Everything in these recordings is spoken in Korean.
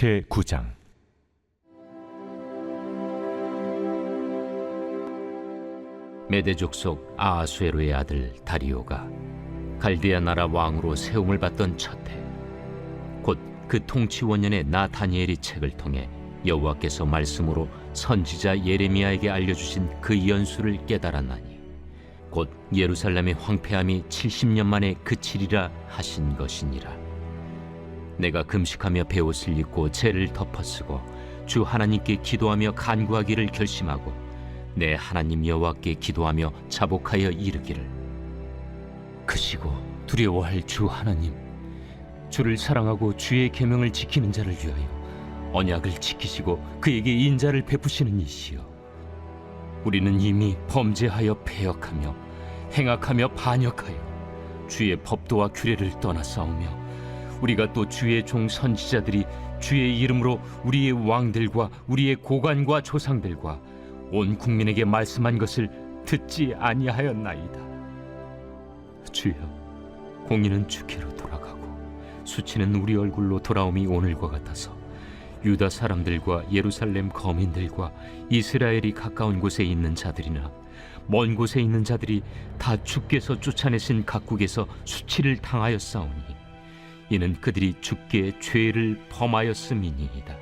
제 9장. 메대 족 속 아하수에로의 아들 다리오가 갈디아 나라 왕으로 세움을 받던 첫해 곧 그 통치 원년의 나 다니엘이 책을 통해 여호와께서 말씀으로 선지자 예레미야에게 알려주신 그 연수를 깨달았나니 곧 예루살렘의 황폐함이 70년 만에 그치리라 하신 것이니라 내가 금식하며 베옷을 입고 죄를 덮어쓰고 주 하나님께 기도하며 간구하기를 결심하고 내 하나님 여호와께 기도하며 자복하여 이르기를. 크시고 두려워할 주 하나님 주를 사랑하고 주의 계명을 지키는 자를 위하여 언약을 지키시고 그에게 인자를 베푸시는 이시여. 우리는 이미 범죄하여 패역하며 행악하며 반역하여 주의 법도와 규례를 떠나 싸우며 우리가 또 주의 종 선지자들이 주의 이름으로 우리의 왕들과 우리의 고관과 조상들과 온 국민에게 말씀한 것을 듣지 아니하였나이다. 주여, 공의는 주께로 돌아가고 수치는 우리 얼굴로 돌아옴이 오늘과 같아서 유다 사람들과 예루살렘 거민들과 이스라엘이 가까운 곳에 있는 자들이나 먼 곳에 있는 자들이 다 주께서 쫓아내신 각국에서 수치를 당하였사오니 이는 그들이 주께 죄를 범하였음이니이다.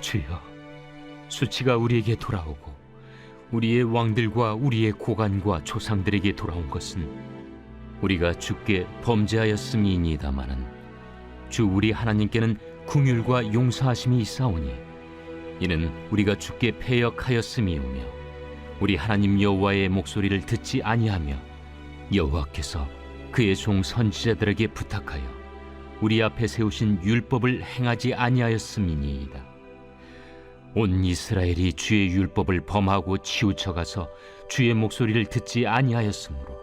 주여, 수치가 우리에게 돌아오고 우리의 왕들과 우리의 고관과 조상들에게 돌아온 것은 우리가 주께 범죄하였음이니이다마는 주 우리 하나님께는 궁율과 용서하심이 있사오니 이는 우리가 주께 패역하였음이오며 우리 하나님 여호와의 목소리를 듣지 아니하며 여호와께서 그의 종 선지자들에게 부탁하여 우리 앞에 세우신 율법을 행하지 아니하였음이니이다. 온 이스라엘이 주의 율법을 범하고 치우쳐가서 주의 목소리를 듣지 아니하였으므로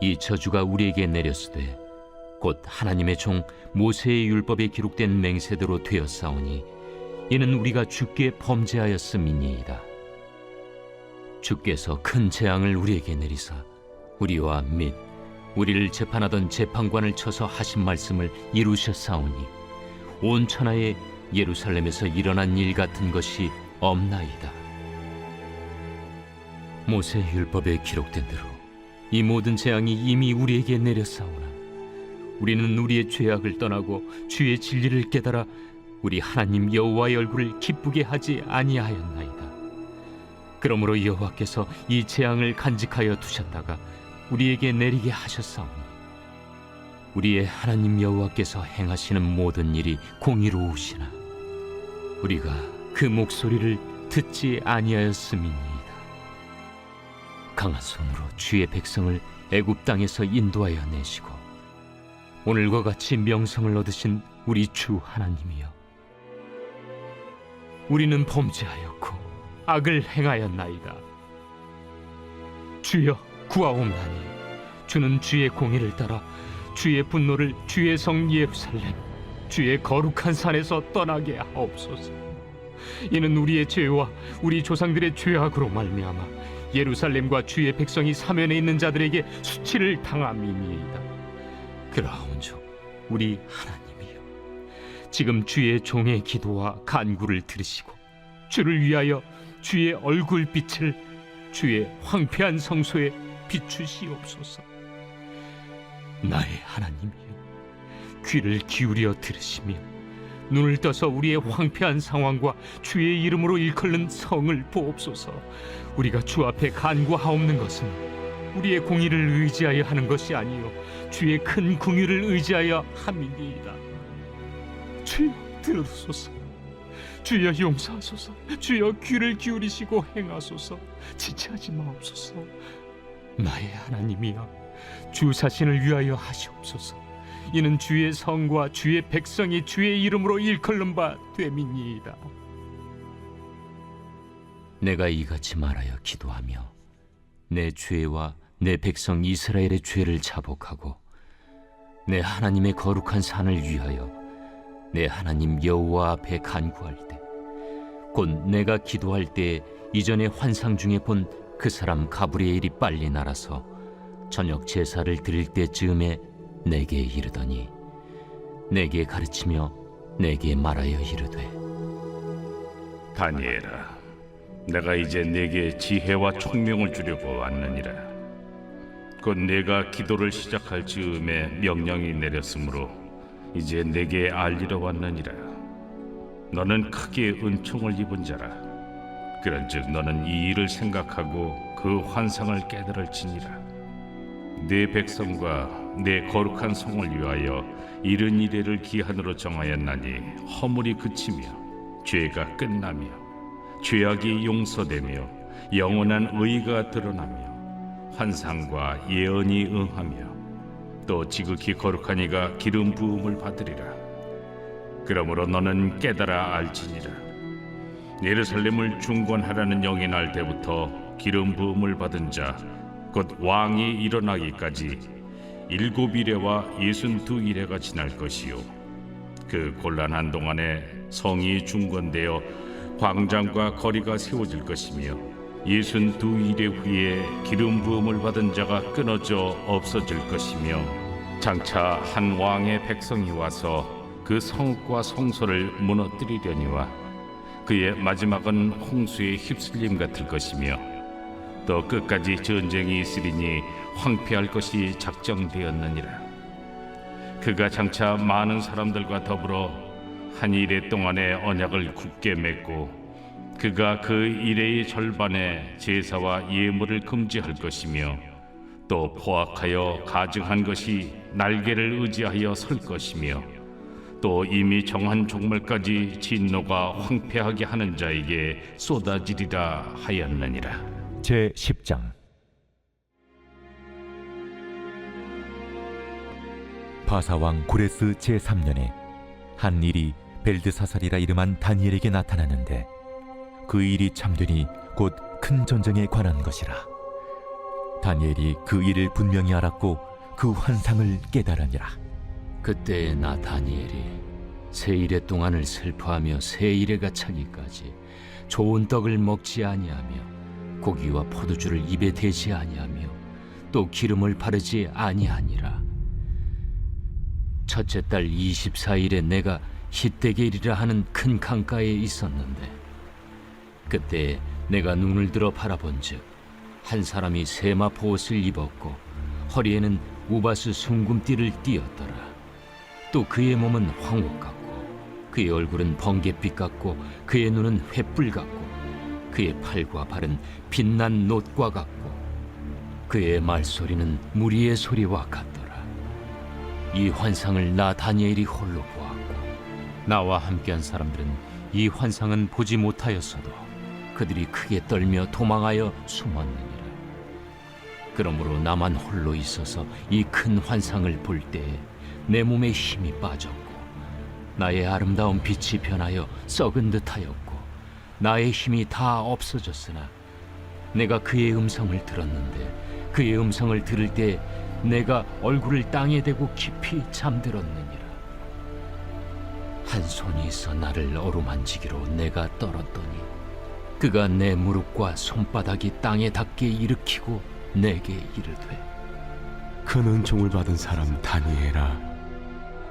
이 저주가 우리에게 내렸으되 곧 하나님의 종 모세의 율법에 기록된 맹세대로 되었사오니 이는 우리가 주께 범죄하였음이니이다. 주께서 큰 재앙을 우리에게 내리사 우리와 및 우리를 재판하던 재판관을 쳐서 하신 말씀을 이루셨사오니 온 천하에 예루살렘에서 일어난 일 같은 것이 없나이다. 모세 율법에 기록된 대로 이 모든 재앙이 이미 우리에게 내렸사오나 우리는 우리의 죄악을 떠나고 주의 진리를 깨달아 우리 하나님 여호와의 얼굴을 기쁘게 하지 아니하였나이다. 그러므로 여호와께서 이 재앙을 간직하여 두셨다가 우리에게 내리게 하셨사오니 우리의 하나님 여호와께서 행하시는 모든 일이 공의로우시나 우리가 그 목소리를 듣지 아니하였음이니이다. 강한 손으로 주의 백성을 애굽 땅에서 인도하여 내시고 오늘과 같이 명성을 얻으신 우리 주 하나님이여 우리는 범죄하였고 악을 행하였나이다. 주여 구하옵나니 주는 주의 공의를 따라 주의 분노를 주의 성 예루살렘 주의 거룩한 산에서 떠나게 하옵소서. 이는 우리의 죄와 우리 조상들의 죄악으로 말미암아 예루살렘과 주의 백성이 사면에 있는 자들에게 수치를 당함이니이다. 그라운즉 우리 하나님이여 지금 주의 종의 기도와 간구를 들으시고 주를 위하여 주의 얼굴빛을 주의 황폐한 성소에 비추시옵소서. 나의 하나님이여 귀를 기울여 들으시며 눈을 떠서 우리의 황폐한 상황과 주의 이름으로 일컬는 성을 보옵소서. 우리가 주 앞에 간구하옵는 것은 우리의 공의를 의지하여 하는 것이 아니요 주의 큰 궁유를 의지하여 함이니이다. 주여 들으소서. 주여 용서하소서. 주여 귀를 기울이시고 행하소서. 지체하지 마옵소서. 나의 하나님이여 주 자신을 위하여 하시옵소서. 이는 주의 성과 주의 백성이 주의 이름으로 일컬는 바 됨이니이다. 내가 이같이 말하여 기도하며 내 죄와 내 백성 이스라엘의 죄를 자복하고 내 하나님의 거룩한 산을 위하여 내 하나님 여호와 앞에 간구할 때 곧 내가 기도할 때 이전에 환상 중에 본 그 사람 가브리엘이 빨리 날아서 저녁 제사를 드릴 때쯤에 내게 이르더니 내게 가르치며 내게 말하여 이르되 다니엘아, 내가 이제 내게 지혜와 총명을 주려고 왔느니라. 곧 내가 기도를 시작할 즈음에 명령이 내렸으므로 이제 내게 알리러 왔느니라. 너는 크게 은총을 입은 자라. 그런즉 너는 이 일을 생각하고 그 환상을 깨달을지니라. 내 백성과 내 거룩한 성을 위하여 이른 이래를 기한으로 정하였나니 허물이 그치며 죄가 끝나며 죄악이 용서되며 영원한 의가 드러나며 환상과 예언이 응하며 또 지극히 거룩한 이가 기름 부음을 받으리라 그러므로 너는 깨달아 알지니라 예루살렘을 중건하라는 영이 날 때부터 기름 부음을 받은 자 곧 왕이 일어나기까지 일곱 이래와 예순 두 이래가 지날 것이요. 그 곤란한 동안에 성이 중건되어 광장과 거리가 세워질 것이며 예순 두 이래 후에 기름 부음을 받은 자가 끊어져 없어질 것이며 장차 한 왕의 백성이 와서 그 성과 성소를 무너뜨리려니와 그의 마지막은 홍수의 휩쓸림 같을 것이며 또 끝까지 전쟁이 있으리니 황폐할 것이 작정되었느니라. 그가 장차 많은 사람들과 더불어 한 일해 동안의 언약을 굳게 맺고 그가 그 일해의 절반에 제사와 예물을 금지할 것이며 또 포악하여 가증한 것이 날개를 의지하여 설 것이며 또 이미 정한 종말까지 진노가 황폐하게 하는 자에게 쏟아지리라 하였느니라. 제 10장. 바사왕 고레스 제 3년에 한 일이 벨드사살이라 이름한 다니엘에게 나타났는데 그 일이 참되니 곧 큰 전쟁에 관한 것이라. 다니엘이 그 일을 분명히 알았고 그 환상을 깨달으니라 그때에 나 다니엘이 세 일의 동안을 슬퍼하며 세 일에가 차기까지 좋은 떡을 먹지 아니하며 고기와 포도주를 입에 대지 아니하며 또 기름을 바르지 아니하니라. 첫째 달 24일에 내가 히데겔이라 하는 큰 강가에 있었는데 그때 내가 눈을 들어 바라본즉 한 사람이 세마포 옷을 입었고 허리에는 우바스 숭금띠를 띠었더라 또 그의 몸은 황옥 같고 그의 얼굴은 번갯빛 같고 그의 눈은 횃불 같고 그의 팔과 발은 빛난 놋과 같고 그의 말소리는 무리의 소리와 같더라. 이 환상을 나 다니엘이 홀로 보았고 나와 함께한 사람들은 이 환상은 보지 못하였어도 그들이 크게 떨며 도망하여 숨었느니라. 그러므로 나만 홀로 있어서 이 큰 환상을 볼 때에 내 몸에 힘이 빠졌고 나의 아름다운 빛이 변하여 썩은 듯하였고 나의 힘이 다 없어졌으나 내가 그의 음성을 들었는데 그의 음성을 들을 때 내가 얼굴을 땅에 대고 깊이 잠들었느니라. 한 손이 있어 나를 어루만지기로 내가 떨었더니 그가 내 무릎과 손바닥이 땅에 닿게 일으키고 내게 이르되 큰 은총을 받은 사람 다니엘아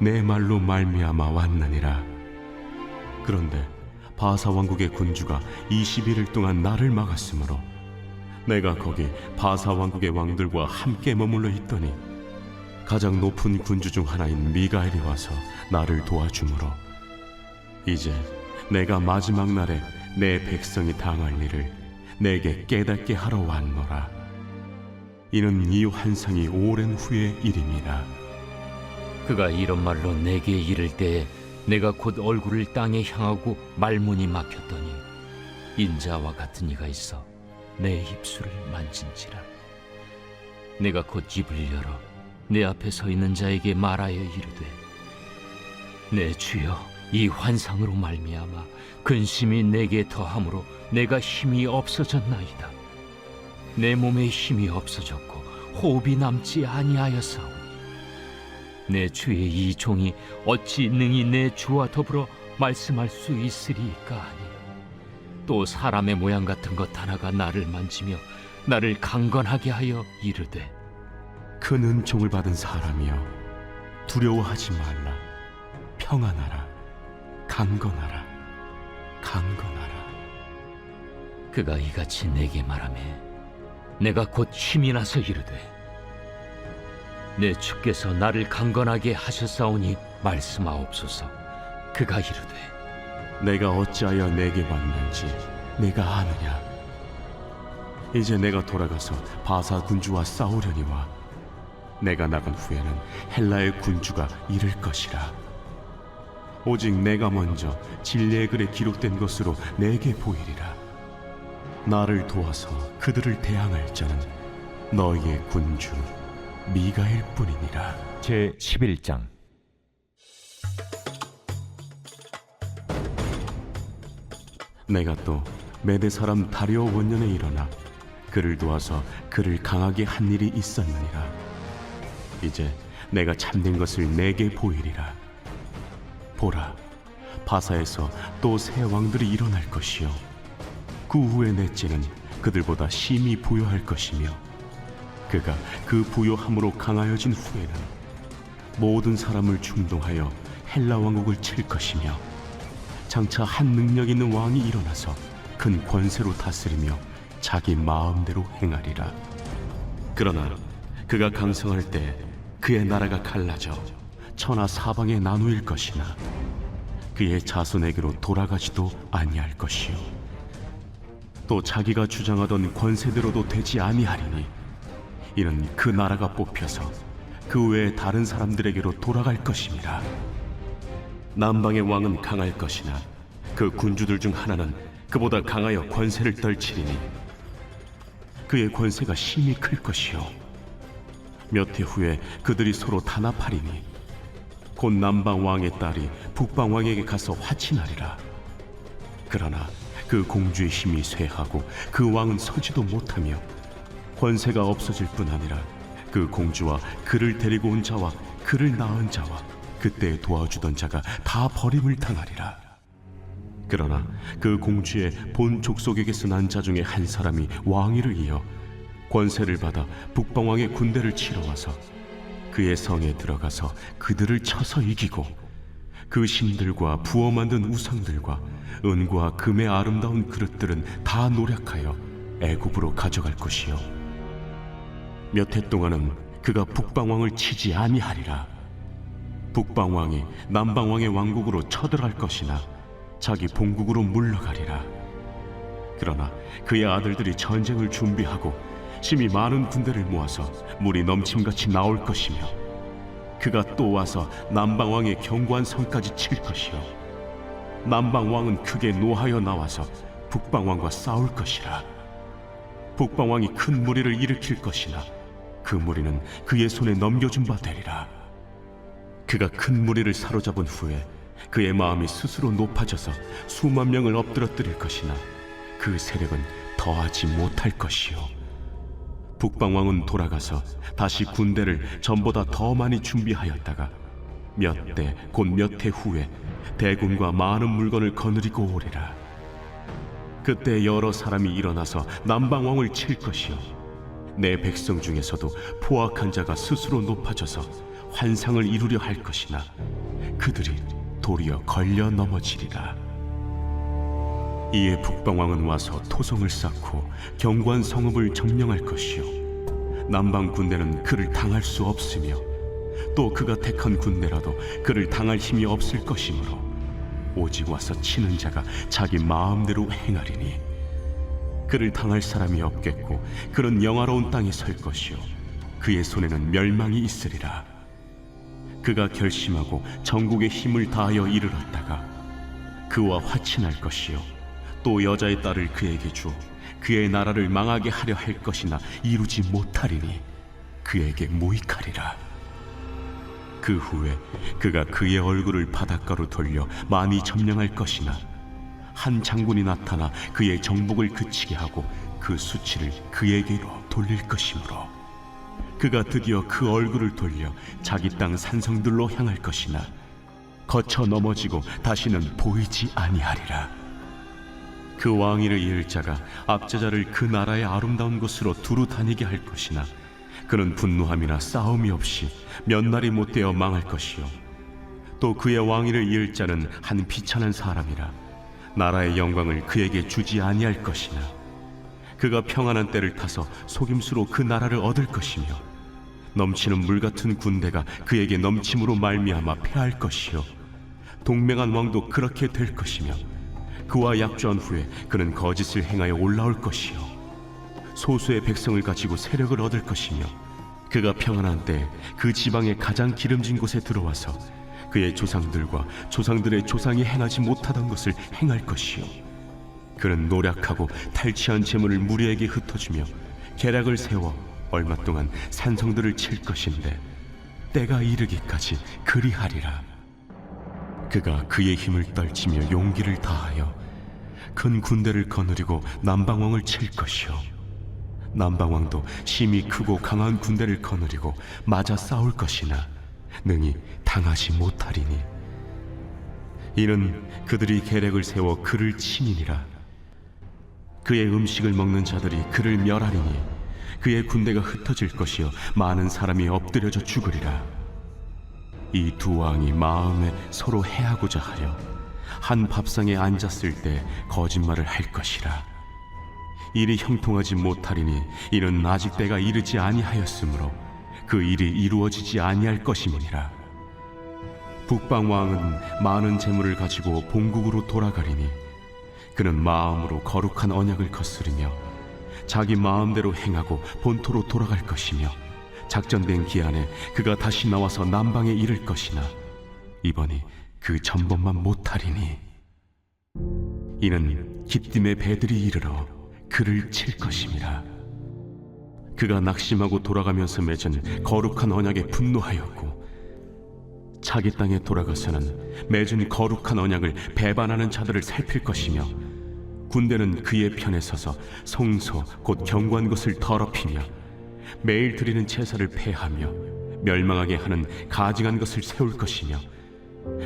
내 말로 말미암아 왔느니라. 그런데 바사 왕국의 군주가 21일 동안 나를 막았으므로 내가 거기 바사 왕국의 왕들과 함께 머물러 있더니 가장 높은 군주 중 하나인 미가엘이 와서 나를 도와주므로 이제 내가 마지막 날에 내 백성이 당할 일을 내게 깨닫게 하러 왔노라. 이는 이 환상이 오랜 후의 일임이라 그가 이런 말로 내게 이를 때에 내가 곧 얼굴을 땅에 향하고 말문이 막혔더니 인자와 같은 이가 있어 내 입술을 만진지라. 내가 곧 입을 열어 내 앞에 서 있는 자에게 말하여 이르되 내 주여 이 환상으로 말미암아 근심이 내게 더함으로 내가 힘이 없어졌나이다. 내 몸에 힘이 없어졌고 호흡이 남지 아니하였사오니 내 주의 이 종이 어찌 능히 내 주와 더불어 말씀할 수 있으리까 하니? 또 사람의 모양 같은 것 하나가 나를 만지며 나를 강건하게 하여 이르되 큰 은총을 받은 사람이여 두려워하지 말라. 평안하라. 강건하라. 강건하라. 그가 이같이 내게 말하매 내가 곧 힘이 나서 이르되 내 주께서 나를 강건하게 하셨사오니 말씀하옵소서. 그가 이르되 내가 어찌하여 내게 왔는지 내가 아느냐? 이제 내가 돌아가서 바사 군주와 싸우려니와 내가 나간 후에는 헬라의 군주가 이를 것이라. 오직 내가 먼저 진리의 글에 기록된 것으로 내게 보이리라. 나를 도와서 그들을 대항할 자는 너희의 군주 미가일 뿐이니라. 제 11장. 내가 또 메대 사람 다리오 원년에 일어나 그를 도와서 그를 강하게 한 일이 있었느니라. 이제 내가 참된 것을 내게 보이리라. 보라 바사에서 또 새 왕들이 일어날 것이요. 그 후에 넷째는 그들보다 심히 부여할 것이며 그가 그 부여함으로 강하여진 후에는 모든 사람을 충동하여 헬라 왕국을 칠 것이며 장차 한 능력 있는 왕이 일어나서 큰 권세로 다스리며 자기 마음대로 행하리라. 그러나 그가 강성할 때 그의 나라가 갈라져 천하 사방에 나누일 것이나 그의 자손에게로 돌아가지도 아니할 것이요. 또 자기가 주장하던 권세대로도 되지 아니하리니 이는 그 나라가 뽑혀서 그 외에 다른 사람들에게로 돌아갈 것임이라. 남방의 왕은 강할 것이나 그 군주들 중 하나는 그보다 강하여 권세를 떨치리니 그의 권세가 심히 클 것이요 몇 해 후에 그들이 서로 단합하리니 곧 남방 왕의 딸이 북방 왕에게 가서 화친하리라 그러나 그 공주의 힘이 쇠하고 그 왕은 서지도 못하며 권세가 없어질 뿐 아니라 그 공주와 그를 데리고 온 자와 그를 낳은 자와 그때 도와주던 자가 다 버림을 당하리라. 그러나 그 공주의 본 족속에게서 난 자 중에 한 사람이 왕위를 이어 권세를 받아 북방왕의 군대를 치러 와서 그의 성에 들어가서 그들을 쳐서 이기고 그 신들과 부어 만든 우상들과 은과 금의 아름다운 그릇들은 다 노력하여 애굽으로 가져갈 것이요 몇 해 동안은 그가 북방왕을 치지 아니하리라. 북방왕이 남방왕의 왕국으로 쳐들어갈 것이나 자기 본국으로 물러가리라. 그러나 그의 아들들이 전쟁을 준비하고 심히 많은 군대를 모아서 물이 넘침같이 나올 것이며 그가 또 와서 남방왕의 견고한 성까지 칠 것이요. 남방왕은 크게 노하여 나와서 북방왕과 싸울 것이라. 북방왕이 큰 무리를 일으킬 것이나 그 무리는 그의 손에 넘겨준 바 되리라. 그가 큰 무리를 사로잡은 후에 그의 마음이 스스로 높아져서 수만 명을 엎드러뜨릴 것이나 그 세력은 더하지 못할 것이요. 북방왕은 돌아가서 다시 군대를 전보다 더 많이 준비하였다가 몇 대 곧 몇 해 후에 대군과 많은 물건을 거느리고 오리라. 그때 여러 사람이 일어나서 남방왕을 칠 것이요 내 백성 중에서도 포악한 자가 스스로 높아져서 환상을 이루려 할 것이나 그들이 도리어 걸려 넘어지리라. 이에 북방왕은 와서 토성을 쌓고 견고한 성읍을 점령할 것이요 남방 군대는 그를 당할 수 없으며 또 그가 택한 군대라도 그를 당할 힘이 없을 것이므로 오직 와서 치는 자가 자기 마음대로 행하리니 그를 당할 사람이 없겠고 그런 영화로운 땅에 설 것이요. 그의 손에는 멸망이 있으리라. 그가 결심하고 전국의 힘을 다하여 이르렀다가 그와 화친할 것이요. 또 여자의 딸을 그에게 주어 그의 나라를 망하게 하려 할 것이나 이루지 못하리니 그에게 무익하리라. 그 후에 그가 그의 얼굴을 바닷가로 돌려 많이 점령할 것이나 한 장군이 나타나 그의 정복을 그치게 하고 그 수치를 그에게로 돌릴 것이므로 그가 드디어 그 얼굴을 돌려 자기 땅 산성들로 향할 것이나 거쳐 넘어지고 다시는 보이지 아니하리라. 그 왕위를 이을 자가 압제자를 그 나라의 아름다운 곳으로 두루 다니게 할 것이나 그는 분노함이나 싸움이 없이 몇 날이 못 되어 망할 것이요. 또 그의 왕위를 이을 자는 한 비천한 사람이라 나라의 영광을 그에게 주지 아니할 것이나 그가 평안한 때를 타서 속임수로 그 나라를 얻을 것이며 넘치는 물 같은 군대가 그에게 넘침으로 말미암아 패할 것이요. 동맹한 왕도 그렇게 될 것이며 그와 약조한 후에 그는 거짓을 행하여 올라올 것이요. 소수의 백성을 가지고 세력을 얻을 것이며 그가 평안한 때 그 지방의 가장 기름진 곳에 들어와서 그의 조상들과 조상들의 조상이 행하지 못하던 것을 행할 것이요. 그는 노력하고 탈취한 재물을 무리에게 흩어주며 계략을 세워 얼마 동안 산성들을 칠 것인데 때가 이르기까지 그리하리라. 그가 그의 힘을 떨치며 용기를 다하여 큰 군대를 거느리고 남방왕을 칠 것이요. 남방왕도 심히 크고 강한 군대를 거느리고 맞아 싸울 것이나 능히 당하지 못하리니. 이는 그들이 계략을 세워 그를 치니니라. 그의 음식을 먹는 자들이 그를 멸하리니 그의 군대가 흩어질 것이요 많은 사람이 엎드려져 죽으리라. 이 두 왕이 마음에 서로 해하고자 하여 한 밥상에 앉았을 때 거짓말을 할 것이라. 일이 형통하지 못하리니 이는 아직 때가 이르지 아니하였으므로 그 일이 이루어지지 아니할 것임이니라. 북방 왕은 많은 재물을 가지고 본국으로 돌아가리니 그는 마음으로 거룩한 언약을 거스르며 자기 마음대로 행하고 본토로 돌아갈 것이며 작전된 기한에 그가 다시 나와서 남방에 이를 것이나 이번이 그 전번만 못하리니. 이는 기띔의 배들이 이르러 그를 칠 것임이라 그가 낙심하고 돌아가면서 맺은 거룩한 언약에 분노하였고 자기 땅에 돌아가서는 맺은 거룩한 언약을 배반하는 자들을 살필 것이며 군대는 그의 편에 서서 성소 곧 경관 것을 더럽히며 매일 드리는 제사를 폐하며 멸망하게 하는 가증한 것을 세울 것이며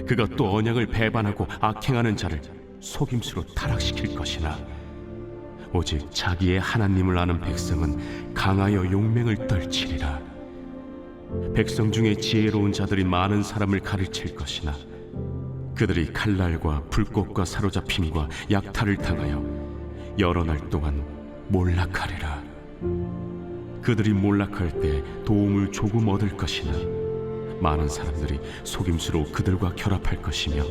그가 또 언약을 배반하고 악행하는 자를 속임수로 타락시킬 것이나 오직 자기의 하나님을 아는 백성은 강하여 용맹을 떨치리라. 백성 중에 지혜로운 자들이 많은 사람을 가르칠 것이나 그들이 칼날과 불꽃과 사로잡힘과 약탈을 당하여 여러 날 동안 몰락하리라. 그들이 몰락할 때 도움을 조금 얻을 것이나 많은 사람들이 속임수로 그들과 결합할 것이며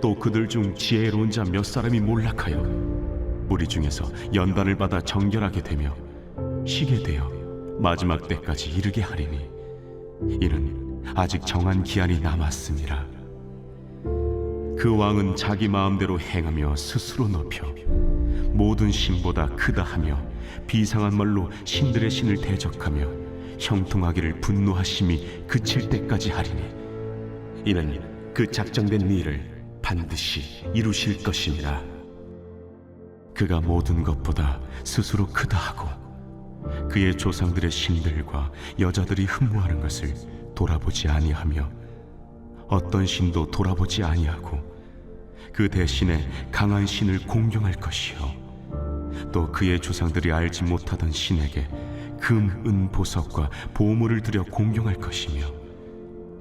또 그들 중 지혜로운 자 몇 사람이 몰락하여 무리 중에서 연단을 받아 정결하게 되며 쉬게 되어 마지막 때까지 이르게 하리니 이는 아직 정한 기한이 남았습니다. 그 왕은 자기 마음대로 행하며 스스로 높여 모든 신보다 크다 하며 비상한 말로 신들의 신을 대적하며 형통하기를 분노하심이 그칠 때까지 하리니 이는 그 작정된 일을 반드시 이루실 것입니다. 그가 모든 것보다 스스로 크다 하고 그의 조상들의 신들과 여자들이 흠모하는 것을 돌아보지 아니하며 어떤 신도 돌아보지 아니하고 그 대신에 강한 신을 공경할 것이요. 또 그의 조상들이 알지 못하던 신에게 금, 은, 보석과 보물을 들여 공경할 것이며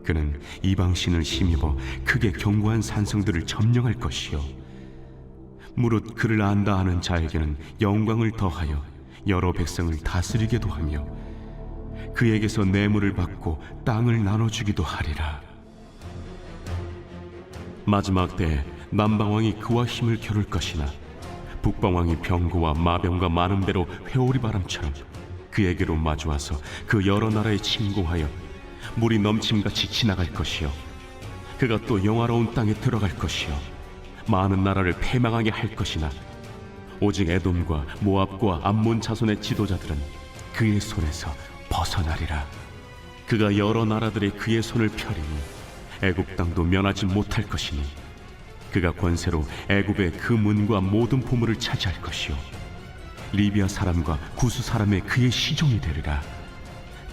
그는 이방 신을 힘입어 크게 견고한 산성들을 점령할 것이요 무릇 그를 안다 하는 자에게는 영광을 더하여 여러 백성을 다스리게도 하며 그에게서 뇌물을 받고 땅을 나눠주기도 하리라. 마지막 때 남방왕이 그와 힘을 겨룰 것이나 북방왕이 병거와 마병과 많은 배로 회오리 바람처럼 그에게로 마주와서 그 여러 나라에 침공하여 물이 넘침같이 지나갈 것이요. 그가 또 영화로운 땅에 들어갈 것이요 많은 나라를 패망하게 할 것이나 오직 에돔과 모압과 암몬 자손의 지도자들은 그의 손에서 벗어나리라. 그가 여러 나라들의 그의 손을 펴리니 애굽 땅도 면하지 못할 것이니 그가 권세로 애굽의 그 문과 모든 보물을 차지할 것이요. 리비아 사람과 구스 사람의 그의 시종이 되리라.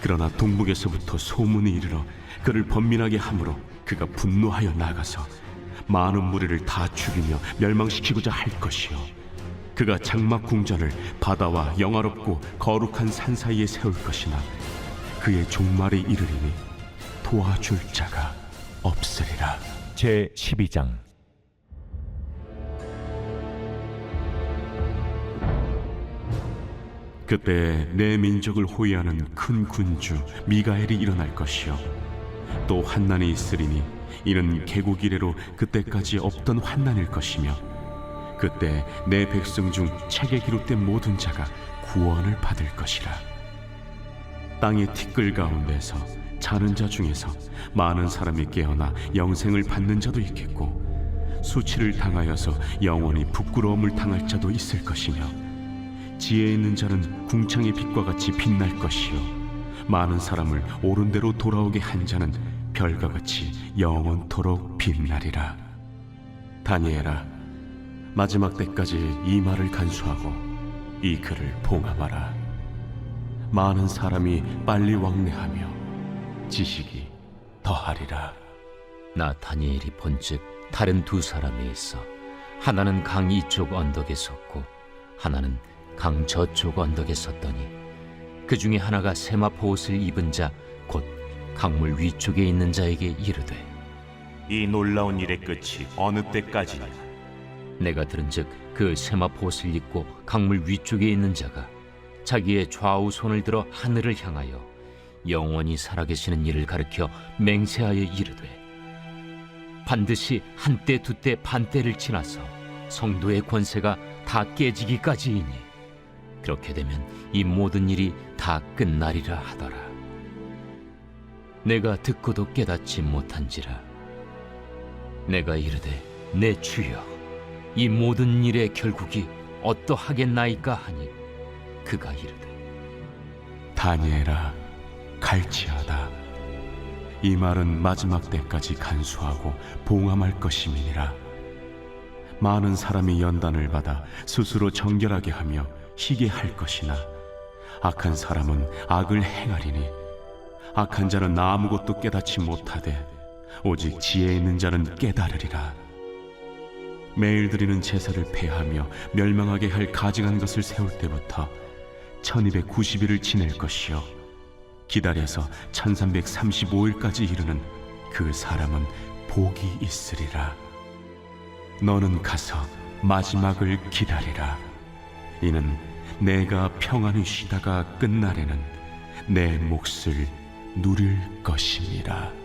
그러나 동북에서부터 소문이 이르러 그를 번민하게 함으로 그가 분노하여 나가서 많은 무리를 다 죽이며 멸망시키고자 할 것이요. 그가 장막 궁전을 바다와 영화롭고 거룩한 산 사이에 세울 것이나 그의 종말이 이르리니 도와줄 자가 없으리라. 제 12장. 그때 내 민족을 호위하는 큰 군주 미가엘이 일어날 것이요. 또 환난이 있으리니 이는 개국 이래로 그때까지 없던 환난일 것이며 그때 내 백성 중 책에 기록된 모든 자가 구원을 받을 것이라. 땅의 티끌 가운데서 자는 자 중에서 많은 사람이 깨어나 영생을 받는 자도 있겠고 수치를 당하여서 영원히 부끄러움을 당할 자도 있을 것이며 지혜 있는 자는 궁창의 빛과 같이 빛날 것이요. 많은 사람을 옳은 대로 돌아오게 한 자는 별과 같이 영원토록 빛나리라. 다니엘아 마지막 때까지 이 말을 간수하고 이 글을 봉함하라. 많은 사람이 빨리 왕래하며 지식이 더하리라. 나 다니엘이 본즉 다른 두 사람이 있어. 하나는 강 이쪽 언덕에 섰고 하나는 강 저쪽 언덕에 섰더니 그 중에 하나가 세마포 옷을 입은 자곧 강물 위쪽에 있는 자에게 이르되 이 놀라운 일의 끝이 어느 때까지냐? 내가 들은즉 그 세마포 옷을 입고 강물 위쪽에 있는 자가 자기의 좌우 손을 들어 하늘을 향하여 영원히 살아계시는 이를 가르켜 맹세하여 이르되 반드시 한때 두 때 반때를 지나서 성도의 권세가 다 깨지기까지이니 그렇게 되면 이 모든 일이 다 끝나리라 하더라 내가 듣고도 깨닫지 못한지라. 내가 이르되 내 주여 이 모든 일의 결국이 어떠하겠나이까 하니 그가 이르되 다니엘아 갈지어다. 이 말은 마지막 때까지 간수하고 봉함할 것임이니라. 많은 사람이 연단을 받아 스스로 정결하게 하며 희게 할 것이나 악한 사람은 악을 행하리니 악한 자는 아무것도 깨닫지 못하되 오직 지혜 있는 자는 깨달으리라. 매일 드리는 제사를 폐하며 멸망하게 할 가증한 것을 세울 때부터 1290일을 지낼 것이요. 기다려서 1335일까지 이르는 그 사람은 복이 있으리라. 너는 가서 마지막을 기다리라. 이는 내가 평안히 쉬다가 끝날에는 내 몫을 누릴 것임이라